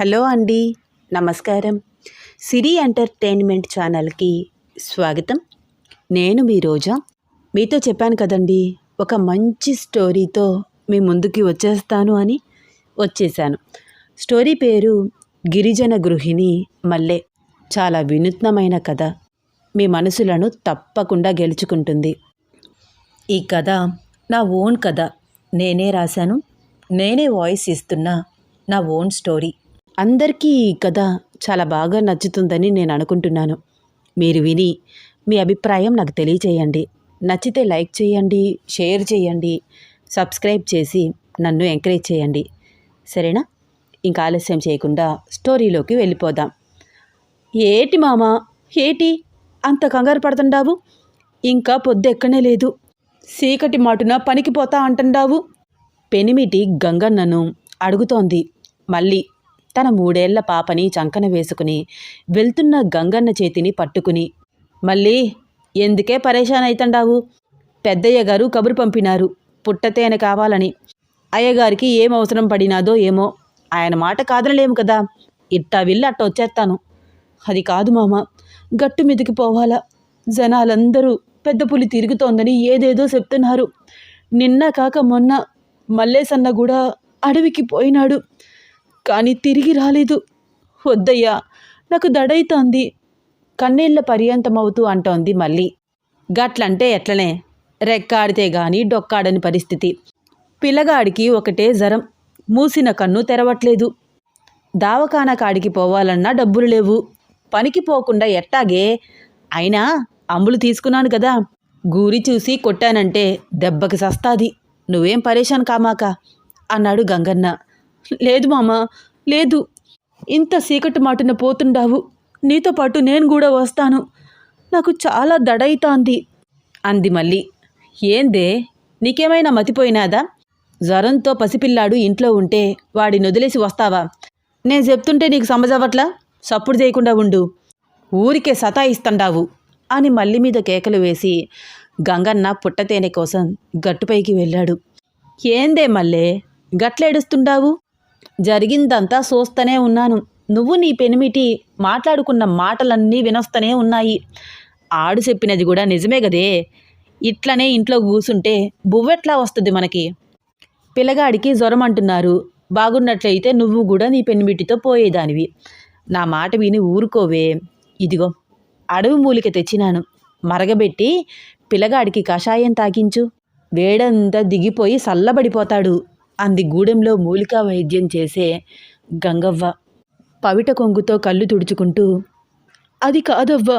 Hello అండి నమస్కారం. సిరి entertainment ఛానల్కి స్వాగతం. నేను మీ రోజా. మీతో చెప్పాను కదండి ఒక మంచి స్టోరీతో మీ ముందుకి వచ్చేస్తాను అని వచ్చేసాను స్టోరీ పేరు గిరిజన గృహిణి మల్లె. చాలా వినూత్నమైన కథ. మీ మనసులను తప్పకుండా గెలుచుకుంటుంది. ఈ కథ నా ఓన్ కథ. నేనే రాశాను. నేనే వాయిస్ ఇస్తున్న నా ఓన్ స్టోరీ. అందరికీ ఈ కథ చాలా బాగా నచ్చుతుందని నేను అనుకుంటున్నాను. మీరు విని మీ అభిప్రాయం నాకు తెలియచేయండి. నచ్చితే లైక్ చేయండి షేర్ చేయండి సబ్స్క్రైబ్ చేసి నన్ను ఎంకరేజ్ చేయండి. సరేనా? ఇంకా ఆలస్యం చేయకుండా స్టోరీలోకి వెళ్ళిపోదాం. ఏటి మామ? ఏటి? అంత కంగారు పడుతుండావు? ఇంకా పొద్దెక్కనే లేదు. చీకటి మాటున పనికి పోతా అంటుండావు? పెనిమిటి గంగన్నను అడుగుతోంది. మళ్ళీ తన మూడేళ్ళ పాపని చంకన వేసుకుని వెళ్తున్న గంగన్న చేతిని పట్టుకుని మళ్ళీ ఎందుకే పరేషాన్ అవుతుండావు పెద్దయ్య గారు కబురు పంపినారు పుట్టతేన కావాలని. అయ్యగారికి ఏం అవసరం పడినాదో ఏమో ఆయన మాట కాదనలేము కదా ఇట్టా వెళ్ళి అట్ట వచ్చేస్తాను. అది కాదు మామ గట్టు మీదకి పోవాలా. జనాలందరూ పెద్ద పులి తిరుగుతోందని ఏదేదో చెప్తున్నారు. నిన్న కాక మొన్న మల్లేసన్న కూడా అడవికి పోయినాడు. కానీ తిరిగి రాలేదు. వద్దయ్యా నాకు దడైతోంది. కన్నీళ్ళ పర్యంతమవుతూ అంటోంది మళ్ళీ. గట్లంటే ఎట్లనే? రెక్కాడితే గాని డొక్కాడని పరిస్థితి. పిల్లగాడికి ఒకటే జరం. మూసిన కన్ను తెరవట్లేదు. దావకాన కాడికి పోవాలన్నా డబ్బులు లేవు. పనికి పోకుండా ఎట్టాగే? అయినా అంబులు తీసుకున్నాను కదా. గూరి చూసి కొట్టానంటే దెబ్బకి సస్తాది. నువ్వేం పరేషాన్ కామాక? అన్నాడు గంగన్న. లేదు మామ లేదు. ఇంత సీకటి మాటున పోతుండావు. నీతో పాటు నేను కూడా వస్తాను. నాకు చాలా దడైతాంది. అంది మళ్ళీ ఏందే? నీకేమైనా మతిపోయినాదా? జ్వరంతో పసిపిల్లాడు ఇంట్లో ఉంటే వాడిని వదిలేసి వస్తావా? నేను చెప్తుంటే నీకు సమజవట్లా సప్పుడు చేయకుండా ఉండు. ఊరికే సతాయిస్తండావు. అని మళ్ళీ మీద కేకలు వేసి గంగన్న పుట్టతేనె కోసం గట్టుపైకి వెళ్ళాడు. ఏందే మల్లే? గట్లేడుస్తుండావు? జరిగిందంతా చూస్తూనే ఉన్నాను. నువ్వు నీ పెనిమిటి మాట్లాడుకున్న మాటలన్నీ వినొస్తూనే ఉన్నాయి. ఆడు చెప్పినది కూడా నిజమే కదే ఇట్లనే ఇంట్లో కూసుంటే బువ్వెట్లా వస్తుంది మనకి? పిల్లగాడికి జ్వరం అంటున్నారు బాగున్నట్లయితే నువ్వు కూడా నీ పెనిమిటితో పోయేదానివి. నా మాట విని ఊరుకోవే. ఇదిగో అడవి మూలిక తెచ్చినాను. మరగబెట్టి పిల్లగాడికి కషాయం తాగించు. వేడంతా దిగిపోయి చల్లబడిపోతాడు అంది గూడెంలో మూలికా వైద్యం చేసే గంగవ్వ. పవిట కొంగుతో కళ్ళు తుడుచుకుంటూ అది కాదవ్వ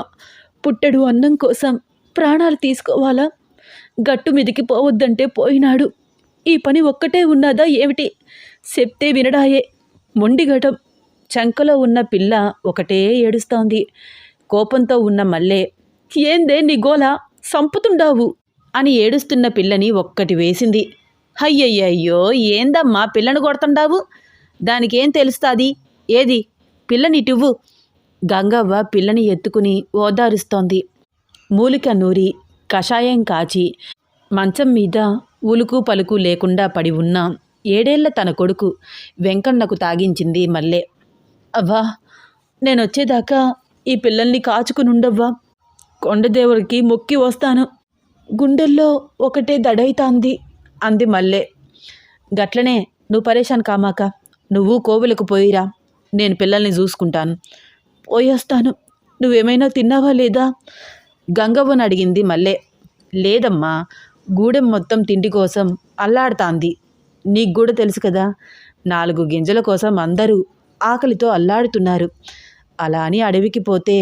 పుట్టడు అన్నం కోసం ప్రాణాలు తీసుకోవాలా? గట్టు మీదికి పోవద్దంటే పోయినాడు. ఈ పని ఒక్కటే ఉన్నదా ఏమిటి? చెప్తే వినడాయే. మొండిగటం చంకలో ఉన్న పిల్ల ఒకటే ఏడుస్తోంది. కోపంతో ఉన్న మల్లె ఏందే నీ గోల? సంపుతుండావు? అని ఏడుస్తున్న పిల్లని ఒక్కటి వేసింది. అయ్యయ్యయ్యో ఏందమ్మా పిల్లను కొడుతుండావు? దానికేం తెలుస్తుంది? ఏది? పిల్లనిటివ్వు. గంగవ్వ పిల్లని ఎత్తుకుని ఓదారుస్తోంది. మూలిక నూరి కషాయం కాచి మంచం మీద ఉలుకు పలుకు లేకుండా పడి ఉన్న ఏడేళ్ళ తన కొడుకు వెంకన్నకు తాగించింది మల్లె. అవ్వా నేనొచ్చేదాకా ఈ పిల్లల్ని కాచుకునుండవ్వా. కొండదేవుడికి మొక్కి వస్తాను. గుండెల్లో ఒకటే దడైతాంది. అంది మల్లె. గట్లనే నువ్వు పరేషాన్ కామాక నువ్వు కోవిలకు పోయిరా నేను పిల్లల్ని చూసుకుంటాను. పోయేస్తాను. నువ్వేమైనా తిన్నావా లేదా? గంగవ్వను అడిగింది మల్లె. లేదమ్మా గూడెం మొత్తం తిండి కోసం అల్లాడుతాంది. నీకు కూడా తెలుసు కదా నాలుగు గింజల కోసం అందరూ ఆకలితో అల్లాడుతున్నారు. అలా అని అడవికి పోతే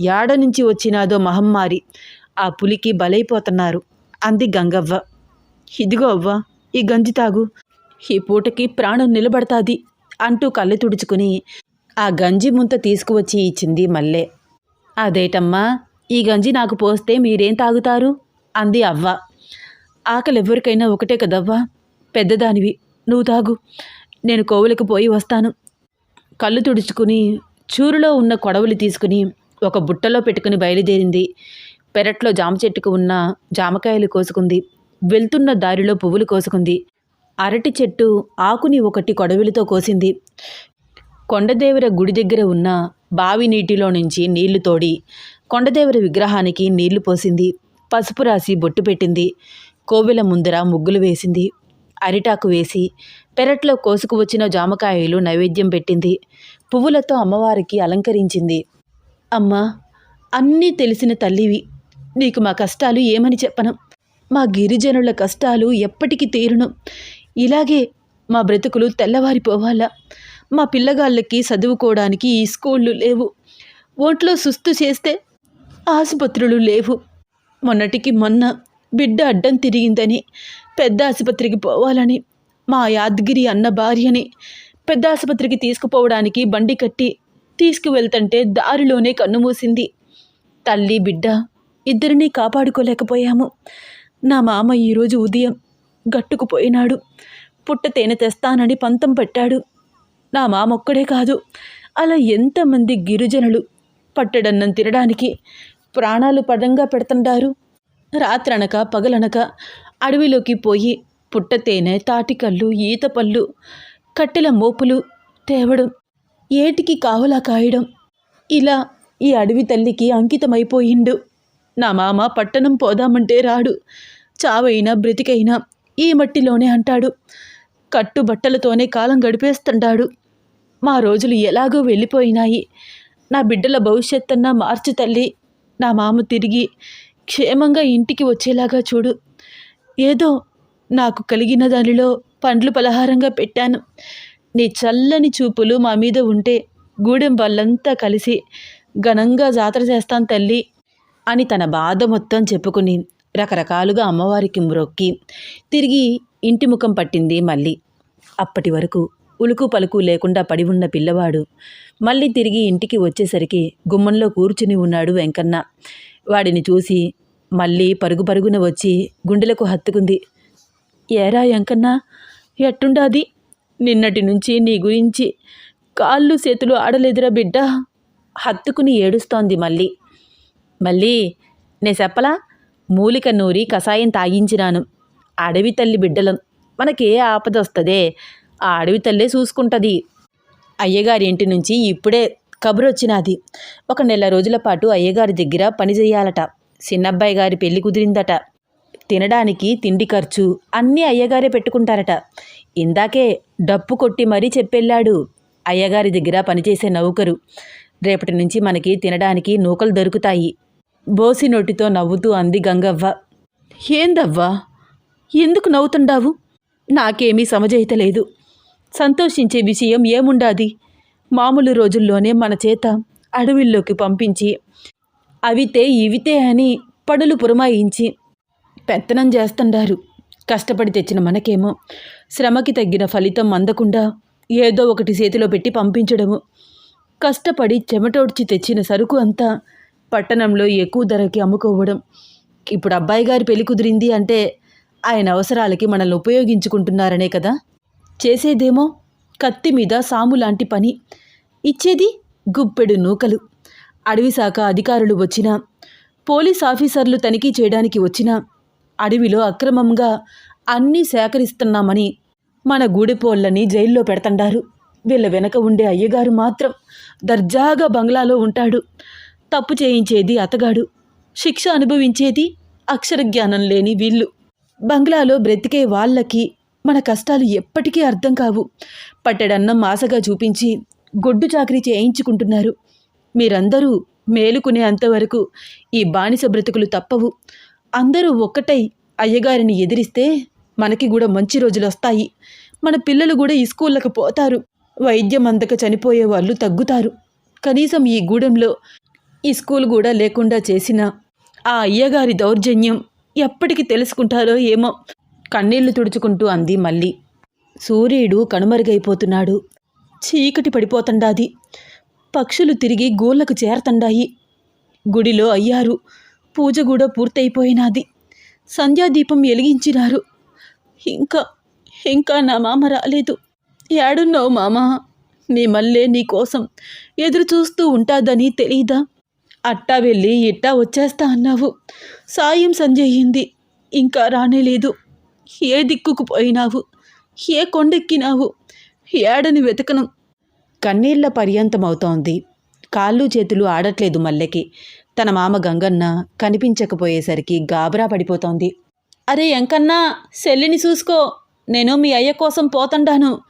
యాడ నుంచి వచ్చినాదో మహమ్మారి ఆ పులికి బలైపోతున్నారు అంది గంగవ్వ. ఇదిగో అవ్వ ఈ గంజి తాగు. ఈ పూటకి ప్రాణం నిలబడతాది అంటూ కళ్ళు తుడుచుకుని ఆ గంజి ముంత తీసుకువచ్చి ఇచ్చింది మల్లె. అదేటమ్మా ఈ గంజి నాకు పోస్తే మీరేం తాగుతారు? అంది అవ్వ. ఆకలి ఎవరికైనా ఒకటే కదవ్వా పెద్దదానివి. నువ్వు తాగు నేను కోవులకు పోయి వస్తాను. కళ్ళు తుడుచుకుని చూరులో ఉన్న కొడవలు తీసుకుని ఒక బుట్టలో పెట్టుకుని బయలుదేరింది. పెరట్లో జామ చెట్టుకు ఉన్న జామకాయలు కోసుకుంది. వెళ్తున్న దారిలో పువ్వులు కోసుకుంది. అరటి చెట్టు ఆకుని ఒకటి కొడవిలితో కోసింది. కొండదేవర గుడి దగ్గర ఉన్న బావి నీటిలో నుంచి నీళ్ళు తోడి కొండదేవర విగ్రహానికి నీళ్ళు పోసింది. పసుపు రాసి బొట్టు పెట్టింది. కోవెల ముందర ముగ్గులు వేసింది. అరిటాకు వేసి పెరట్లో కోసుకు వచ్చిన జామకాయలు నైవేద్యం పెట్టింది. పువ్వులతో అమ్మవారికి అలంకరించింది. అమ్మా అన్నీ తెలిసిన తల్లివి. నీకు మా కష్టాలు ఏమని చెప్పను? మా గిరిజనుల కష్టాలు ఎప్పటికీ తీరును. ఇలాగే మా బ్రతుకులు తెల్లవారిపోవాలా? మా పిల్లగాళ్ళకి చదువుకోవడానికి ఈ స్కూళ్ళు లేవు. ఒంట్లో సుస్తు చేస్తే ఆసుపత్రులు లేవు. మొన్నటికి మొన్న బిడ్డ అడ్డం తిరిగిందని పెద్ద ఆసుపత్రికి పోవాలని మా యాదగిరి అన్న భార్యని పెద్ద ఆసుపత్రికి తీసుకుపోవడానికి బండి కట్టి తీసుకువెళ్తుంటే దారిలోనే కన్నుమూసింది తల్లి బిడ్డ ఇద్దరినీ కాపాడుకోలేకపోయాము. నా మామ ఈరోజు ఉదయం గట్టుకుపోయినాడు. పుట్ట తేనె తెస్తానని పంతం పెట్టాడు. నా మామొక్కడే కాదు అలా ఎంతమంది గిరిజనులు పట్టడన్నం తినడానికి ప్రాణాలు పడంగా పెడుతుంటారు. రాత్రనక పగలనక అడవిలోకి పోయి పుట్ట తేనె తాటికల్లు ఈత పళ్ళు కట్టెల మోపులు తేవడం ఏటికి కావలా కాయడం. ఇలా ఈ అడవి తల్లికి అంకితమైపోయిండు. నా మామ పట్టణం పోదామంటే రాడు. చావైనా బ్రతికైనా ఈ మట్టిలోనే అంటాడు. కట్టుబట్టలతోనే కాలం గడిపేస్తుంటాడు. మా రోజులు ఎలాగో వెళ్ళిపోయినాయి. నా బిడ్డల భవిష్యత్తన్నా మార్చు తల్లి. నా మామ తిరిగి క్షేమంగా ఇంటికి వచ్చేలాగా చూడు. ఏదో నాకు కలిగిన దానిలో పండ్లు పలహారంగా పెట్టాను. నీ చల్లని చూపులు మా మీద ఉంటే గూడెం వాళ్ళంతా కలిసి ఘనంగా జాతర చేస్తాను తల్లి. అని తన బాధ మొత్తం చెప్పుకుని రకరకాలుగా అమ్మవారికి మ్రొక్కి తిరిగి ఇంటి ముఖం పట్టింది మళ్ళీ. అప్పటి వరకు ఉలుకు పలుకు లేకుండా పడి ఉన్న పిల్లవాడు మళ్ళీ తిరిగి ఇంటికి వచ్చేసరికి గుమ్మంలో కూర్చుని ఉన్నాడు వెంకన్న. వాడిని చూసి మళ్ళీ పరుగు పరుగున వచ్చి గుండెలకు హత్తుకుంది. ఏరా వెంకన్న ఎట్టుండాది? నిన్నటి నుంచి నీ గురించి కాళ్ళు చేతులు ఆడలేదురా బిడ్డ? హత్తుకుని ఏడుస్తోంది మళ్ళీ. మళ్ళీ నే చెప్పలా? మూలిక నూరి కషాయం తాగించినాను. అడవి తల్లి బిడ్డలం. మనకే ఆపద వస్తుందే. ఆ అడవి తల్లే చూసుకుంటుంది. అయ్యగారి ఇంటి నుంచి ఇప్పుడే కబురు వచ్చినది ఒక నెల రోజుల పాటు అయ్యగారి దగ్గర పని చేయాలట చిన్నబ్బాయి గారి పెళ్ళి కుదిరిందట. తినడానికి తిండి ఖర్చు అన్నీ అయ్యగారే పెట్టుకుంటారట. ఇందాకే డప్పు కొట్టి మరీ చెప్పెళ్ళాడు. అయ్యగారి దగ్గర పనిచేసే నౌకరు. రేపటి నుంచి మనకి తినడానికి నూకలు దొరుకుతాయి. బోసి నోటితో నవ్వుతూ అంది గంగవ్వ. ఏందవ్వా? ఎందుకు నవ్వుతుండావు? నాకేమీ సమజైతలేదు సంతోషించే విషయం ఏముండాది? మామూలు రోజుల్లోనే మన చేత అడవిల్లోకి పంపించి అవితే ఇవితే అని పనులు పురమాయించి పెత్తనం చేస్తుండారు. కష్టపడి తెచ్చిన మనకేమో శ్రమకి తగ్గిన ఫలితం అందకుండా ఏదో ఒకటి చేతిలో పెట్టి పంపించడము. కష్టపడి చెమటోడ్చి తెచ్చిన సరుకు అంతా పట్టణంలో ఎక్కువ ధరకి అమ్ముకోవడం. ఇప్పుడు అబ్బాయి గారి పెళ్ళి కుదిరింది అంటే ఆయన అవసరాలకి మనల్ని ఉపయోగించుకుంటున్నారనే కదా? చేసేదేమో కత్తి మీద సాము లాంటి పని. ఇచ్చేది గుప్పెడు నూకలు. అడవి శాఖ అధికారులు వచ్చినా పోలీస్ ఆఫీసర్లు తనిఖీ చేయడానికి వచ్చినా అడవిలో అక్రమంగా అన్నీ సేకరిస్తున్నామని మన గూడెపోళ్ళని జైల్లో పెడతండారు. వీళ్ళ వెనక ఉండే అయ్యగారు మాత్రం దర్జాగా బంగ్లాలో ఉంటాడు. తప్పు చేయించేది అతగాడు. శిక్ష అనుభవించేది అక్షర జ్ఞానం లేని వీళ్ళు. బంగ్లాలో బ్రతికే వాళ్ళకి మన కష్టాలు ఎప్పటికీ అర్థం కావు. పట్టెడన్నం ఆశగా చూపించి గొడ్డు చాకరీ చేయించుకుంటున్నారు. మీరందరూ మేలుకునే అంతవరకు ఈ బానిస బ్రతుకులు తప్పవు. అందరూ ఒక్కటై అయ్యగారిని ఎదిరిస్తే మనకి కూడా మంచి రోజులు వస్తాయి. మన పిల్లలు కూడా ఈ స్కూళ్ళకు పోతారు. వైద్యం అందక చనిపోయే వాళ్ళు తగ్గుతారు. కనీసం ఈ గూడెంలో ఈ స్కూల్ కూడా లేకుండా చేసిన ఆ అయ్యగారి దౌర్జన్యం ఎప్పటికి తెలుసుకుంటారో ఏమో కన్నీళ్ళు తుడుచుకుంటూ అంది మళ్ళీ. సూర్యుడు కనుమరుగైపోతున్నాడు. చీకటి పడిపోతండాది. పక్షులు తిరిగి గూళ్ళకు చేరతండాయి. గుడిలో అయ్యారు. పూజ కూడా పూర్తయిపోయినాది. సంధ్యాదీపం వెలిగించినారు. ఇంకా ఇంకా నా మామ రాలేదు. ఏడున్నావు మామ? నీ మల్లే నీకోసం ఎదురు చూస్తూ ఉంటాదని తెలీదా? అట్టా వెళ్ళి ఇట్టా వచ్చేస్తా అన్నావు. సాయం సంజయ్యింది. ఇంకా రానేలేదు ఏ దిక్కుకు పోయినావు? ఏ కొండెక్కినావు? ఏడని వెతకను. కన్నీళ్ళ పర్యంతమవుతోంది. కాళ్ళు చేతులు ఆడట్లేదు మల్లెకి. తన మామ గంగన్న కనిపించకపోయేసరికి గాబరా పడిపోతోంది. అరే ఎంకన్నా సెల్లిని చూసుకో. నేను మీ అయ్య కోసం పోతండాను.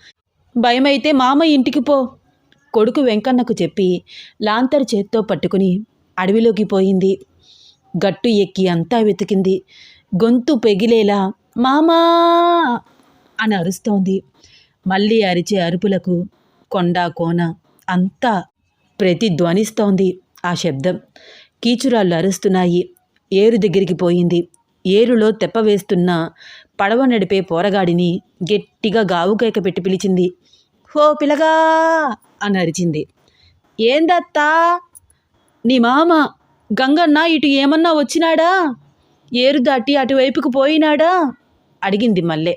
భయమైతే మామ ఇంటికి పో. కొడుకు వెంకన్నకు చెప్పి లాంతరు చేత్తో పట్టుకుని అడవిలోకి పోయింది. గట్టు ఎక్కి అంతా వెతికింది. గొంతు పెగిలేలా మామా అని అరుస్తోంది. మళ్ళీ అరిచే అరుపులకు కొండ కోన అంతా ప్రతిధ్వనిస్తోంది ఆ శబ్దం. కీచురాళ్ళు అరుస్తున్నాయి. ఏరు దగ్గరికి పోయింది. ఏరులో తెప్ప వేస్తున్న పడవ నడిపే పోరగాడిని గట్టిగా గావుకేక పెట్టి పిలిచింది. హో పిలగా అని అరిచింది. ఏందత్తా? నీ మామ గంగన్న ఇటు ఏమన్నా వచ్చినాడా? ఏరు దాటి అటువైపుకు పోయినాడా? అడిగింది మల్లె.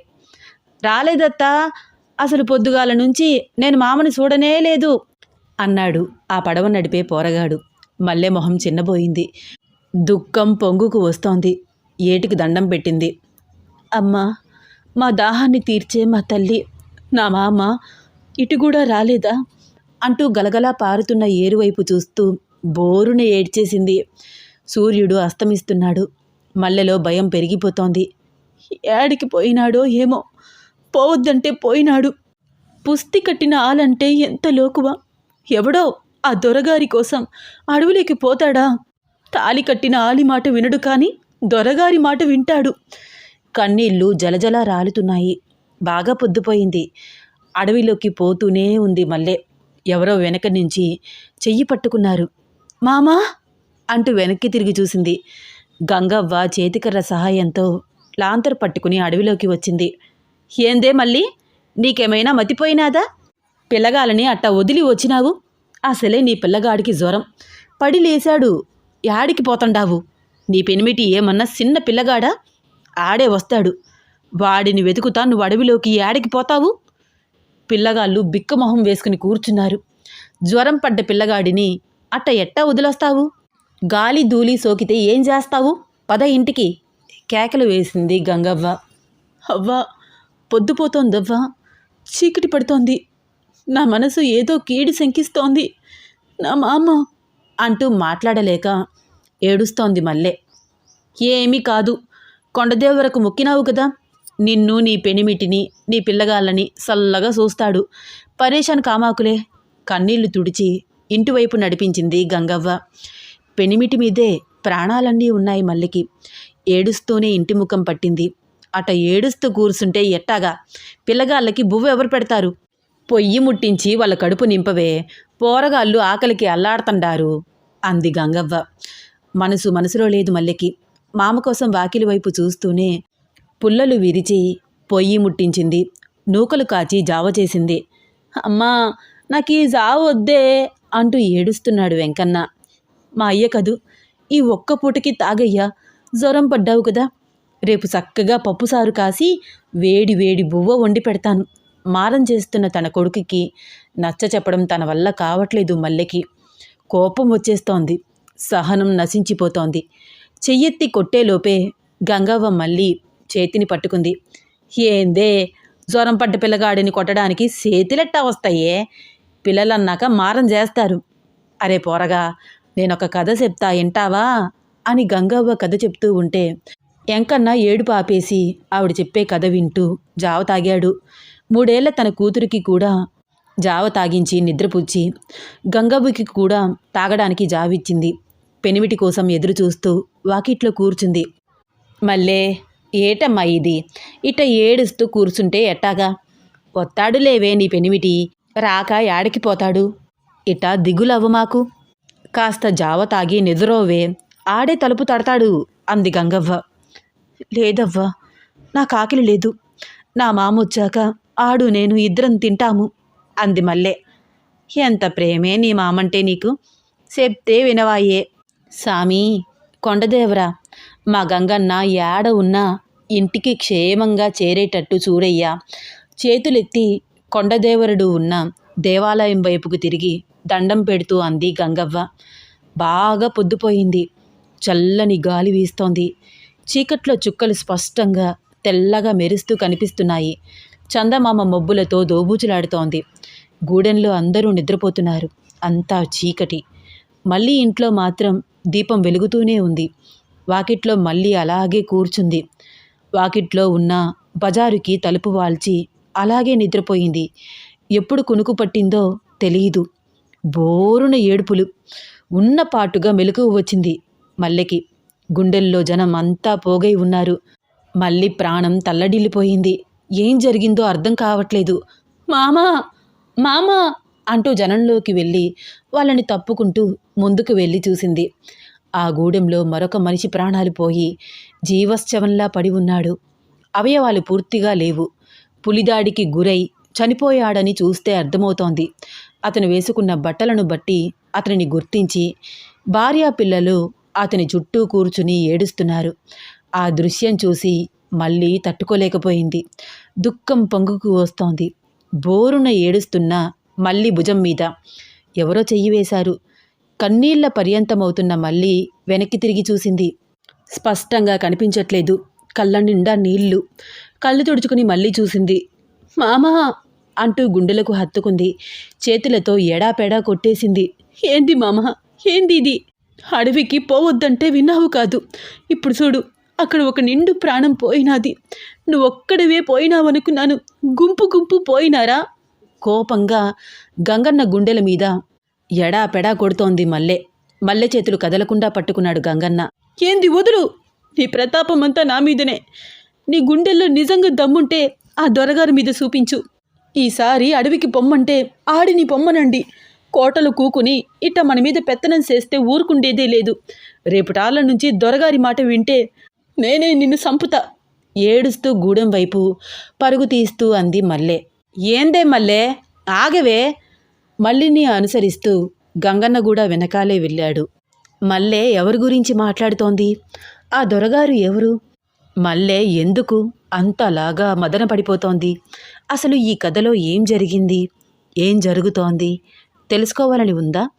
రాలేదత్తా అసలు పొద్దుగాల నుంచి నేను మామని చూడనే లేదు అన్నాడు ఆ పడవ నడిపే పోరగాడు. మల్లె మొహం చిన్నబోయింది. దుఃఖం పొంగుకు వస్తోంది. ఏటికి దండం పెట్టింది. అమ్మా మా దాహాన్ని తీర్చే మా తల్లి నా మామ ఇటు కూడా రాలేదా? అంటూ గలగలా పారుతున్న ఏరువైపు చూస్తూ బోరున ఏడ్చేసింది. సూర్యుడు అస్తమిస్తున్నాడు. మల్లెలో భయం పెరిగిపోతోంది. ఏడికి పోయినాడో ఏమో. పోవద్దంటే పోయినాడు. పుస్తి కట్టిన ఆలంటే ఎంత లోకువా. ఎవడో ఆ దొరగారి కోసం అడవులోకి పోతాడా? తాలి కట్టిన ఆలి మాట వినడు కానీ దొరగారి మాట వింటాడు. కన్నీళ్ళు జలజల రాలుతున్నాయి. బాగా పొద్దుపోయింది. అడవిలోకి పోతూనే ఉంది మల్లె. ఎవరో వెనక నుంచి చెయ్యి పట్టుకున్నారు. మామా అంటూ వెనక్కి తిరిగి చూసింది. గంగవ్వ చేతికర్ర సహాయంతో లాంతర్ పట్టుకుని అడవిలోకి వచ్చింది. ఏందే మళ్ళీ? నీకేమైనా మతిపోయినాదా? పిల్లగాలని అట్టా వదిలి వచ్చినావు? అసలే నీ పిల్లగాడికి జ్వరం. పడి లేశాడు. యాడికి పోతండావు? నీ పెనిమిటి ఏమన్నా చిన్న పిల్లగాడా? ఆడే వస్తాడు. వాడిని వెతుకుతా నువ్వు అడవిలోకి యాడికి పోతావు? పిల్లగాళ్ళు బిక్కమొహం వేసుకుని కూర్చున్నారు. జ్వరం పడ్డ పిల్లగాడిని అట్ట ఎట్టా వదిలొస్తావు? గాలి ధూళి సోకితే ఏం చేస్తావు? పద ఇంటికి. కేకలు వేసింది గంగవ్వ. అవ్వా పొద్దుపోతోందవ్వా చీకటి పడుతోంది. నా మనసు ఏదో కీడి శంకిస్తోంది. నా మామ అంటూ మాట్లాడలేక ఏడుస్తోంది మల్లె. ఏమీ కాదు. కొండదేవరకు మొక్కినావు కదా. నిన్ను నీ పెనిమిటిని నీ పిల్లగాళ్ళని సల్లగా చూస్తాడు. పరేషాన్ కామాకులే. కన్నీళ్ళు తుడిచి ఇంటివైపు నడిపించింది గంగవ్వ. పెనిమిటి మీదే ప్రాణాలన్నీ ఉన్నాయి మల్లికి. ఏడుస్తూనే ఇంటి ముఖం పట్టింది. అట ఏడుస్తూ కూర్చుంటే ఎట్టాగా? పిల్లగాళ్ళకి ఎవరు పెడతారు? పొయ్యి ముట్టించి వాళ్ళ కడుపు నింపవే. పోరగాళ్ళు ఆకలికి అల్లాడుతండారు అంది గంగవ్వ. మనసు మనసులో లేదు మల్లెకి. మామ కోసం వాకిలి వైపు చూస్తూనే పుల్లలు విరిచి పొయ్యి ముట్టించింది. నూకలు కాచి జావ చేసింది. అమ్మా నాకు ఈ జావ వద్దే అంటూ ఏడుస్తున్నాడు వెంకన్న. మా అయ్య కదూ ఈ ఒక్క పూటకి తాగయ్యా జ్వరం పడ్డావు కదా. రేపు చక్కగా పప్పుసారు కాసి వేడి వేడి బువ్వ వండి పెడతాను. మారం చేస్తున్న తన కొడుకుకి నచ్చ చెప్పడం తన వల్ల కావట్లేదు మల్లెకి. కోపం వచ్చేస్తోంది సహనం నశించిపోతోంది. చెయ్యెత్తి కొట్టేలోపే గంగవ్వ మళ్ళీ చేతిని పట్టుకుంది. ఏందే జ్వరం పడ్డ పిల్లగాడిని కొట్టడానికి చేతిలెట్టా వస్తాయే? పిల్లలన్నాక మారం చేస్తారు. అరే పోరగా నేనొక కథ చెప్తా వింటావా? అని గంగవ్వ కథ చెప్తూ ఉంటే ఎంకన్న ఏడుపు ఆపేసి ఆవిడ చెప్పే కథ వింటూ జావ తాగాడు. మూడేళ్ళ తన కూతురికి కూడా జావ తాగించి నిద్రపుచ్చి గంగవ్వకి కూడా తాగడానికి జావిచ్చింది పెనిమిటి కోసం ఎదురు చూస్తూ వాకిట్లో కూర్చుంది. మళ్ళే ఏటమ్మా ఇది? ఇట ఏడుస్తూ కూర్చుంటే ఎట్టాగా? వత్తాడులేవే నీ పెనిమిటి రాక యాడికి పోతాడు ఇట దిగులవ్వ మాకు. కాస్త జావ తాగి నిద్రోవే. ఆడే తలుపు తడతాడు అంది గంగవ్వ. లేదవ్వా నా కాకిలి లేదు. నా మామ వచ్చాక ఆడు నేను ఇద్దరం తింటాము అంది మల్లె. ఎంత ప్రేమే నీ మామంటే నీకు. చెప్తే వినవాయే. సామి కొండదేవరా మా గంగన్న యాడ ఉన్నా ఇంటికి క్షేమంగా చేరేటట్టు చూడయ్యా. చేతులెత్తి కొండదేవరుడు ఉన్న దేవాలయం వైపుకు తిరిగి దండం పెడుతూ అంది గంగవ్వ. బాగా పొద్దుపోయింది. చల్లని గాలి వీస్తోంది. చీకట్లో చుక్కలు స్పష్టంగా తెల్లగా మెరుస్తూ కనిపిస్తున్నాయి. చందమామ మబ్బులతో దోబూచులాడుతోంది. గూడెంలో అందరూ నిద్రపోతున్నారు. అంతా చీకటి. మళ్ళీ ఇంట్లో మాత్రం దీపం వెలుగుతూనే ఉంది. వాకిట్లో మళ్ళీ అలాగే కూర్చుంది. వాకిట్లో ఉన్న బజారుకి తలుపు వాల్చి అలాగే నిద్రపోయింది. ఎప్పుడు కునుకు పట్టిందో తెలియదు బోరున ఏడుపులు. ఉన్న పాటుగా మెలకువ వచ్చింది మల్లెకి. గుండెల్లో జనం అంతా పోగై ఉన్నారు. మళ్ళీ ప్రాణం తల్లడిల్లిపోయింది. ఏం జరిగిందో అర్థం కావట్లేదు. మామా! మామా! అంటూ జనంలోకి వెళ్ళి వాళ్ళని తప్పుకుంటూ ముందుకు వెళ్ళి చూసింది. ఆ గూడెంలో మరొక మనిషి ప్రాణాలు పోయి జీవశ్చవంలా పడి ఉన్నాడు. అవయవాలు పూర్తిగా లేవు. పులిదాడికి గురై చనిపోయాడని చూస్తే అర్థమవుతోంది. అతను వేసుకున్న బట్టలను బట్టి అతనిని గుర్తించి భార్యా పిల్లలు అతని చుట్టూ కూర్చుని ఏడుస్తున్నారు. ఆ దృశ్యం చూసి మళ్ళీ తట్టుకోలేకపోయింది. దుఃఖం పొంగుకు వస్తోంది. బోరున ఏడుస్తున్న మళ్ళీ భుజం మీద ఎవరో చెయ్యి వేశారు. కన్నీళ్ళ పర్యంతమవుతున్న మళ్ళీ వెనక్కి తిరిగి చూసింది. స్పష్టంగా కనిపించట్లేదు. కళ్ళ నిండా నీళ్ళు. కళ్ళు తుడుచుకుని మళ్ళీ చూసింది. మామా అంటూ గుండెలకు హత్తుకుంది. చేతులతో ఎడాపెడా కొట్టేసింది. ఏంది మామ? ఏంది ఇది? అడవికి పోవద్దంటే విన్నావు కాదు. ఇప్పుడు చూడు అక్కడ ఒక నిండు ప్రాణం పోయినాది. నువ్వొక్కడివే పోయినావనుకున్నాను. గుంపు గుంపు పోయినారా? కోపంగా గంగన్న గుండెల మీద ఎడాపెడా కొడుతోంది మల్లె. మల్లె చేతులు కదలకుండా పట్టుకున్నాడు గంగన్న. ఏంది వదులు? నీ ప్రతాపం అంతా నా మీదనే. నీ గుండెల్లో నిజంగా దమ్ముంటే ఆ దొరగారి మీద చూపించు. ఈసారి అడవికి పొమ్మంటే ఆడిని పొమ్మనండి. కోటలు కూకుని ఇట్ట మన మీద పెత్తనం చేస్తే ఊరుకుండేదే లేదు. రేపుటాళ్ళ నుంచి దొరగారి మాట వింటే నేనే నిన్ను సంపుతా. ఏడుస్తూ గూడెం వైపు పరుగు తీస్తూ అంది మల్లె. ఏందే మల్లె? ఆగవే. మల్లిని అనుసరిస్తూ గంగన్న కూడా వెనకాలే వెళ్ళాడు. మల్లె ఎవరి గురించి మాట్లాడుతోంది? ఆ దొరగారు ఎవరు? మల్లె ఎందుకు అంతలాగా మదన పడిపోతోంది? అసలు ఈ కథలో ఏం జరిగింది? ఏం జరుగుతోంది? తెలుసుకోవాలని ఉందా?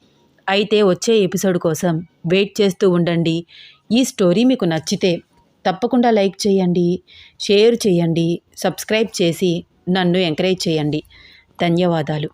అయితే వచ్చే ఎపిసోడ్ కోసం వెయిట్ చేస్తూ ఉండండి. ఈ స్టోరీ మీకు నచ్చితే తప్పకుండా లైక్ చేయండి షేర్ చేయండి సబ్స్క్రైబ్ చేసి నన్ను ఎంకరేజ్ చేయండి. ధన్యవాదాలు.